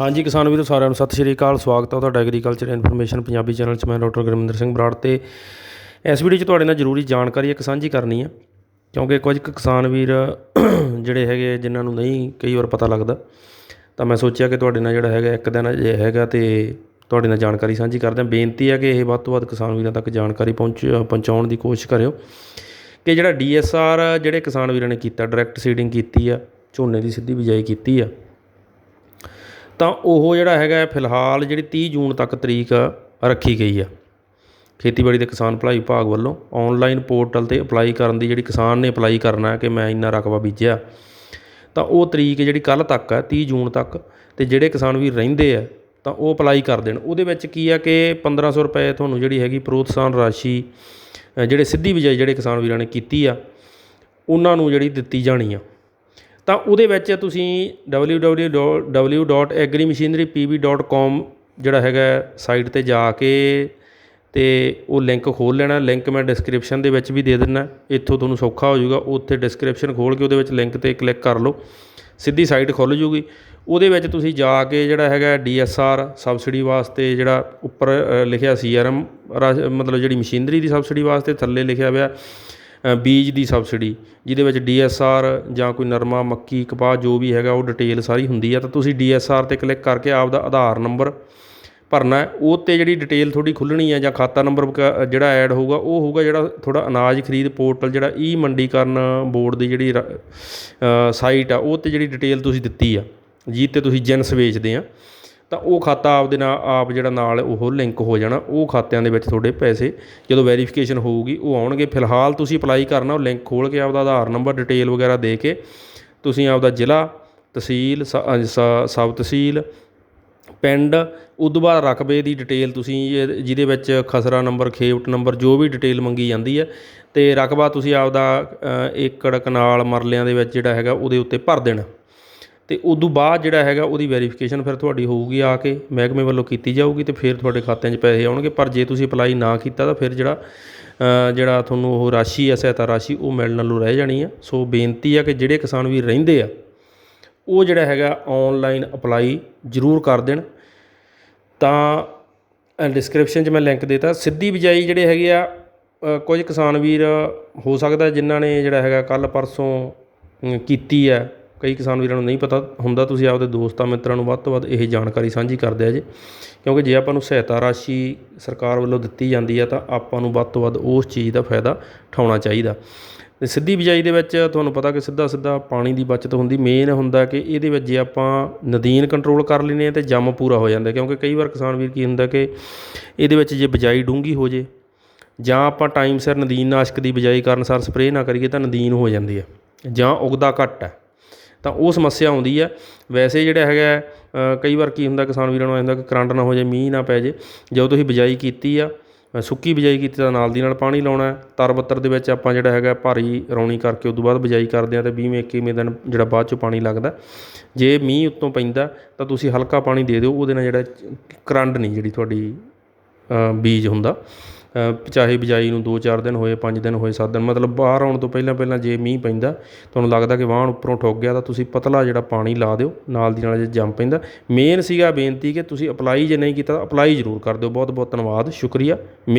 ਹਾਂਜੀ, ਕਿਸਾਨ ਵੀਰੋ, ਸਾਰਿਆਂ ਨੂੰ ਸਤਿ ਸ਼੍ਰੀ ਅਕਾਲ। ਸਵਾਗਤ ਹੈ ਤੁਹਾਡਾ ਐਗਰੀਕਲਚਰ ਇਨਫੋਰਮੇਸ਼ਨ ਪੰਜਾਬੀ ਚੈਨਲ 'ਚ। ਮੈਂ ਡਾਕਟਰ ਗੁਰਮਿੰਦਰ ਸਿੰਘ ਬਰਾੜ ਤੇ ਇਸ ਵੀਡੀਓ 'ਚ ਤੁਹਾਡੇ ਨਾਲ ਜ਼ਰੂਰੀ ਜਾਣਕਾਰੀ ਇੱਕ ਸਾਂਝੀ ਕਰਨੀ ਹੈ ਕਿਉਂਕਿ ਕੁਝ ਕੁ ਕਿਸਾਨ ਵੀਰ ਜਿਹੜੇ ਹੈਗੇ ਜਿਨ੍ਹਾਂ ਨੂੰ ਨਹੀਂ ਕਈ ਵਾਰ ਪਤਾ ਲੱਗਦਾ, ਤਾਂ ਮੈਂ ਸੋਚਿਆ ਕਿ ਤੁਹਾਡੇ ਨਾਲ ਜਿਹੜਾ ਹੈਗਾ, ਇੱਕ ਦਿਨ ਜੇ ਹੈਗਾ ਤੇ ਤੁਹਾਡੇ ਨਾਲ ਜਾਣਕਾਰੀ ਸਾਂਝੀ ਕਰਦੇ ਹਾਂ ਬੇਨਤੀ ਹੈ ਕਿ ਇਹ ਵੱਧ ਤੋਂ ਵੱਧ ਕਿਸਾਨ ਵੀਰਾਂ ਤੱਕ ਜਾਣਕਾਰੀ ਪਹੁੰਚ, ਪਹੁੰਚਾਉਣ ਦੀ ਕੋਸ਼ਿਸ਼ ਕਰਿਓ ਕਿ ਜਿਹੜਾ ਡੀਐਸਆਰ ਜਿਹੜੇ ਕਿਸਾਨ ਵੀਰਾਂ ਨੇ ਕੀਤਾ ਡਾਇਰੈਕਟ ਸੀਡਿੰਗ ਕੀਤੀ ਆ, ਝੋਨੇ ਦੀ ਸਿੱਧੀ ਬਿਜਾਈ ਕੀਤੀ ਆ ਤਾਂ ਉਹ ਜਿਹੜਾ ਹੈਗਾ ਫਿਲਹਾਲ ਜਿਹੜੀ ਤੀਹ ਜੂਨ ਤੱਕ ਤਰੀਕ ਰੱਖੀ ਗਈ ਆ। ਖੇਤੀਬਾੜੀ ਤੇ ਕਿਸਾਨ ਭਲਾਈ ਵਿਭਾਗ ਵੱਲੋਂ ਔਨਲਾਈਨ ਪੋਰਟਲ ਤੇ ਅਪਲਾਈ ਕਰਨ ਦੀ ਜਿਹੜੀ ਕਿਸਾਨ ਨੇ ਅਪਲਾਈ ਕਰਨਾ ਕਿ ਮੈਂ ਇੰਨਾ ਰਕਬਾ ਬੀਜਿਆ। ਤਾਂ ਉਹ ਤਰੀਕ ਜਿਹੜੀ ਕੱਲ ਤੱਕ ਹੈ 30 ਜੂਨ ਤੱਕ ਤੇ ਜਿਹੜੇ ਕਿਸਾਨ ਵੀ ਰਹਿੰਦੇ ਆ, ਤਾਂ ਉਹ ਅਪਲਾਈ ਕਰ ਦੇਣ। ਉਹਦੇ ਵਿੱਚ ਕੀ ਆ ਕਿ 1500 ਰੁਪਏ ਤੁਹਾਨੂੰ ਜਿਹੜੀ ਹੈਗੀ ਪ੍ਰੋਤਸਾਹਨ ਰਾਸ਼ੀ ਜਿਹੜੇ ਸਿੱਧੀ ਬਿਜਾਈ ਜਿਹੜੇ ਕਿਸਾਨ ਵੀਰਾਂ ਨੇ ਕੀਤੀ ਆ, ਉਹਨਾਂ ਨੂੰ ਜਿਹੜੀ ਦਿੱਤੀ ਜਾਣੀ ਆ। ਤਾਂ ਉਹਦੇ ਵਿੱਚ ਤੁਸੀਂ www.agrimachinerypb.com ਜਿਹੜਾ ਹੈਗਾ ਸਾਈਟ ਤੇ ਜਾ ਕੇ ਅਤੇ ਉਹ ਲਿੰਕ ਖੋਲ੍ਹ ਲੈਣਾ। ਲਿੰਕ ਮੈਂ ਡਿਸਕ੍ਰਿਪਸ਼ਨ ਦੇ ਵਿੱਚ ਵੀ ਦੇ ਦਿੰਦਾ ਇੱਥੋਂ ਤੁਹਾਨੂੰ ਸੌਖਾ ਹੋ ਜਾਊਗਾ। ਉੱਥੇ ਡਿਸਕ੍ਰਿਪਸ਼ਨ ਖੋਲ੍ਹ ਕੇ ਉਹਦੇ ਵਿੱਚ ਲਿੰਕ ਤੇ ਕਲਿੱਕ ਕਰ ਲਓ। ਸਿੱਧੀ ਸਾਈਟ ਖੁੱਲ ਜੂਗੀ। ਉਹਦੇ ਵਿੱਚ ਤੁਸੀਂ ਜਾ ਕੇ ਜਿਹੜਾ ਹੈਗਾ ਡੀ ਐੱਸ ਆਰ ਸਬਸਿਡੀ ਵਾਸਤੇ ਜਿਹੜਾ ਉੱਪਰ ਲਿਖਿਆ ਅ, ਲਿਖਿਆ ਸੀਆਰਐਮ ਮਤਲਬ ਜਿਹੜੀ ਮਸ਼ੀਨਰੀ ਦੀ ਸਬਸਿਡੀ ਵਾਸਤੇ ਥੱਲੇ ਲਿਖਿਆ ਹੋਇਆ। ਬੀਜ ਦੀ ਸਬਸਿਡੀ, ਜਿਹਦੇ ਵਿੱਚ ਡੀ ਐੱਸ ਆਰ ਜਾਂ ਕੋਈ ਨਰਮਾ, ਮੱਕੀ, ਕਪਾਹ ਜੋ ਵੀ ਹੈਗਾ, ਉਹ ਡਿਟੇਲ ਸਾਰੀ ਹੁੰਦੀ ਆ। ਤਾਂ ਤੁਸੀਂ ਡੀ ਐੱਸ ਆਰ ਤੇ ਕਲਿੱਕ ਕਰਕੇ ਆਪਦਾ ਆਧਾਰ ਨੰਬਰ ਭਰਨਾ ਉਹ ਤੇ ਜਿਹੜੀ ਡਿਟੇਲ ਤੁਹਾਡੀ ਖੁੱਲਣੀ ਹੈ ਜਾਂ ਖਾਤਾ ਨੰਬਰ ਜਿਹੜਾ ਐਡ ਹੋਊਗਾ, ਉਹ ਹੋਊਗਾ ਜਿਹੜਾ ਥੋੜਾ ਅਨਾਜ ਖਰੀਦ ਪੋਰਟਲ, ਜਿਹੜਾ ਈ ਮੰਡੀਕਰਨ ਬੋਰਡ ਦੀ ਜਿਹੜੀ ਰ- ਸਾਈਟ ਆ, ਉਹ ਤੇ ਜਿਹੜੀ ਡਿਟੇਲ ਤੁਸੀਂ ਦਿੱਤੀ ਆ। ਜਿਹਦੇ ਤੇ ਤੁਸੀਂ ਜਿੰਸ ਵੇਚਦੇ ਆ। ਤਾਂ ਉਹ ਖਾਤਾ ਆਪਦੇ ਨਾਲ ਆਪ ਜਿਹੜਾ ਨਾਲ ਉਹ ਲਿੰਕ ਹੋ ਜਾਣਾ ਉਹ ਖਾਤਿਆਂ ਦੇ ਵਿੱਚ ਤੁਹਾਡੇ ਪੈਸੇ ਜਦੋਂ ਵੈਰੀਫਿਕੇਸ਼ਨ ਹੋਊਗੀ ਉਹ ਆਉਣਗੇ। ਫਿਲਹਾਲ ਤੁਸੀਂ ਅਪਲਾਈ ਕਰਨਾ ਉਹ ਲਿੰਕ ਖੋਲ ਕੇ ਆਪਦਾ ਆਧਾਰ ਨੰਬਰ ਡਿਟੇਲ ਵਗੈਰਾ ਦੇ ਕੇ ਤੁਸੀਂ ਆਪਦਾ ਜ਼ਿਲ੍ਹਾ ਤਹਿਸੀਲ ਸ- ਅ, ਸਬ ਤਹਿਸੀਲ ਪਿੰਡ ਉਦੋਂ ਬਾਅਦ ਰਕਬੇ ਦੀ ਡਿਟੇਲ ਤੁਸੀਂ ਜਿਹਦੇ ਵਿੱਚ ਖਸਰਾ ਨੰਬਰ ਖੇਵਟ ਨੰਬਰ ਜੋ ਵੀ ਡਿਟੇਲ ਮੰਗੀ ਜਾਂਦੀ ਹੈ ਤੇ ਰਕਬਾ ਤੁਸੀਂ ਆਪਦਾ ਏਕੜ ਕਨਾਲ ਮਰਲਿਆਂ ਦੇ ਵਿੱਚ ਜਿਹੜਾ ਹੈਗਾ ਉਹਦੇ ਉੱਤੇ ਭਰ ਦੇਣਾ। ਤੇ ਉਦੋਂ ਬਾਅਦ ਜਿਹੜਾ ਹੈਗਾ ਉਹਦੀ ਵੈਰੀਫਿਕੇਸ਼ਨ ਫਿਰ ਤੁਹਾਡੀ ਹੋਊਗੀ ਆ ਕੇ, ਮਹਿਕਮੇ ਵੱਲੋਂ ਕੀਤੀ ਜਾਊਗੀ ਅਤੇ ਫਿਰ ਤੁਹਾਡੇ ਖਾਤਿਆਂ 'ਚ ਪੈਸੇ ਆਉਣਗੇ। ਪਰ ਜੇ ਤੁਸੀਂ ਅਪਲਾਈ ਨਾ ਕੀਤਾ ਤਾਂ ਫਿਰ ਜਿਹੜਾ ਜਿਹੜਾ ਤੁਹਾਨੂੰ ਉਹ ਰਾਸ਼ੀ ਆ ਸਹਾਇਤਾ ਰਾਸ਼ੀ ਉਹ ਮਿਲਣ ਨਾਲੋਂ ਰਹਿ ਜਾਣੀ ਆ। ਸੋ ਬੇਨਤੀ ਆ ਕਿ ਜਿਹੜੇ ਕਿਸਾਨ ਵੀ ਰਹਿੰਦੇ ਆ, ਉਹ ਜਿਹੜਾ ਹੈਗਾ ਆਨਲਾਈਨ ਅਪਲਾਈ ਜ਼ਰੂਰ ਕਰ ਦੇਣ। ਤਾਂ ਡਿਸਕ੍ਰਿਪਸ਼ਨ 'ਚ ਮੈਂ ਲਿੰਕ ਦੇਤਾ। ਸਿੱਧੀ ਬਿਜਾਈ ਜਿਹੜੇ ਹੈਗੇ ਆ ਕੁਝ ਕਿਸਾਨ ਵੀਰ ਹੋ ਸਕਦਾ ਜਿਨ੍ਹਾਂ ਨੇ ਜਿਹੜਾ ਹੈਗਾ ਕੱਲ ਪਰਸੋਂ ਕੀਤੀ ਹੈ ਕਈ ਕਿਸਾਨ ਵੀਰਾਂ ਨੂੰ ਨਹੀਂ ਪਤਾ ਹੁੰਦਾ, ਤੁਸੀਂ ਆਪਦੇ ਦੋਸਤਾਂ ਮਿੱਤਰਾਂ ਨੂੰ ਵੱਧ ਤੋਂ ਵੱਧ ਇਹ ਜਾਣਕਾਰੀ ਸਾਂਝੀ ਕਰਦੇ ਆ ਜੇ। ਕਿਉਂਕਿ ਜੇ ਆਪਾਂ ਨੂੰ ਸਹਾਇਤਾ ਰਾਸ਼ੀ ਸਰਕਾਰ ਵੱਲੋਂ ਦਿੱਤੀ ਜਾਂਦੀ ਆ, ਤਾਂ ਆਪਾਂ ਨੂੰ ਵੱਧ ਤੋਂ ਵੱਧ ਉਸ ਚੀਜ਼ ਦਾ ਫਾਇਦਾ ਉਠਾਉਣਾ ਚਾਹੀਦਾ। ਤੇ ਸਿੱਧੀ ਬਿਜਾਈ ਦੇ ਵਿੱਚ ਤੁਹਾਨੂੰ ਪਤਾ ਕਿ ਸਿੱਧਾ ਸਿੱਧਾ ਪਾਣੀ ਦੀ ਬਚਤ ਹੁੰਦੀ ਮੇਨ ਹੁੰਦਾ ਕਿ ਇਹਦੇ ਵਿੱਚ ਜੇ ਆਪਾਂ ਨਦੀਨ ਕੰਟਰੋਲ ਕਰ ਲੈਨੇ ਆ ਤੇ ਜੰਮ ਪੂਰਾ ਹੋ ਜਾਂਦਾ, ਕਿਉਂਕਿ ਕਈ ਵਾਰ ਕਿਸਾਨ ਵੀਰ ਕੀ ਹੁੰਦਾ ਕਿ ਇਹਦੇ ਵਿੱਚ ਜੇ ਬਿਜਾਈ ਡੂੰਗੀ ਹੋ ਜੇ, ਜਾਂ ਆਪਾਂ ਟਾਈਮ ਸਿਰ ਨਦੀਨ ਨਾਸ਼ਕ ਦੀ ਬਿਜਾਈ ਕਰਨ ਸਰ ਸਪਰੇਅ ਨਾ ਕਰੀਏ ਤਾਂ ਨਦੀਨ ਹੋ ਜਾਂਦੀ ਹੈ ਜਾਂ ਉਗਦਾ ਘੱਟ ਹੈ ਤਾਂ ਉਹ ਸਮੱਸਿਆ ਆਉਂਦੀ ਹੈ ਵੈਸੇ ਜਿਹੜਾ ਹੈਗਾ ਕਈ ਵਾਰ ਕੀ ਹੁੰਦਾ, ਕਿਸਾਨ ਵੀਰਾਂ ਨੂੰ ਆਉਂਦਾ ਕਿ ਕਰੰਟ ਨਾ ਹੋ ਜਾਏ, ਮੀਂਹ ਨਾ ਪੈ ਜੇ ਜਦੋਂ ਤੁਸੀਂ ਬਿਜਾਈ ਕੀਤੀ ਆ ਸੁੱਕੀ ਬਿਜਾਈ ਕੀਤੀ ਤਾਂ ਨਾਲ ਦੀ ਨਾਲ ਪਾਣੀ ਲਾਉਣਾ ਤਰ ਬੱਤਰ ਦੇ ਵਿੱਚ ਆਪਾਂ ਜਿਹੜਾ ਹੈਗਾ ਭਾਰੀ ਰੌਣੀ ਕਰਕੇ ਉਦੋਂ ਬਾਅਦ ਬਿਜਾਈ ਕਰਦੇ ਆ ਤੇ 20ਵੇਂ 21ਵੇਂ ਦਿਨ ਜਿਹੜਾ ਬਾਅਦ ਚੋਂ ਪਾਣੀ ਲੱਗਦਾ ਜੇ ਮੀਂਹ ਉੱਤੋਂ ਪੈਂਦਾ, ਤਾਂ ਤੁਸੀਂ ਹਲਕਾ ਪਾਣੀ ਦੇ ਦਿਓ, ਉਹਦੇ ਨਾਲ ਜਿਹੜਾ ਕਰੰਡ ਨਹੀਂ ਜਿਹੜੀ ਤੁਹਾਡੀ ਬੀਜ ਹੁੰਦਾ। ਚਾਹੇ ਬਿਜਾਈ ਨੂੰ 2-4 ਦਿਨ ਹੋਏ, ਪੰਜ ਦਿਨ ਹੋਏ, ਸੱਤ ਦਿਨ, ਮਤਲਬ ਬਾਹਰ ਆਉਣ ਤੋਂ ਪਹਿਲਾਂ ਪਹਿਲਾਂ ਜੇ ਮੀਂਹ ਪੈਂਦਾ, ਤੁਹਾਨੂੰ ਲੱਗਦਾ ਕਿ ਵਾਹਣ ਉੱਪਰੋਂ ਠੁੱਕ ਗਿਆ ਤਾਂ ਤੁਸੀਂ ਪਤਲਾ ਜਿਹੜਾ ਪਾਣੀ ਲਾ ਦਿਓ, ਨਾਲ ਦੀ ਨਾਲ ਜੇ ਜੰਮ ਪੈਂਦਾ। ਮੇਨ ਸੀਗਾ ਬੇਨਤੀ ਕਿ ਤੁਸੀਂ ਅਪਲਾਈ ਜੇ ਨਹੀਂ ਕੀਤਾ ਤਾਂ ਅਪਲਾਈ ਜ਼ਰੂਰ ਕਰ ਦਿਓ। ਬਹੁਤ ਬਹੁਤ ਧੰਨਵਾਦ, ਸ਼ੁਕਰੀਆ। ਮੇ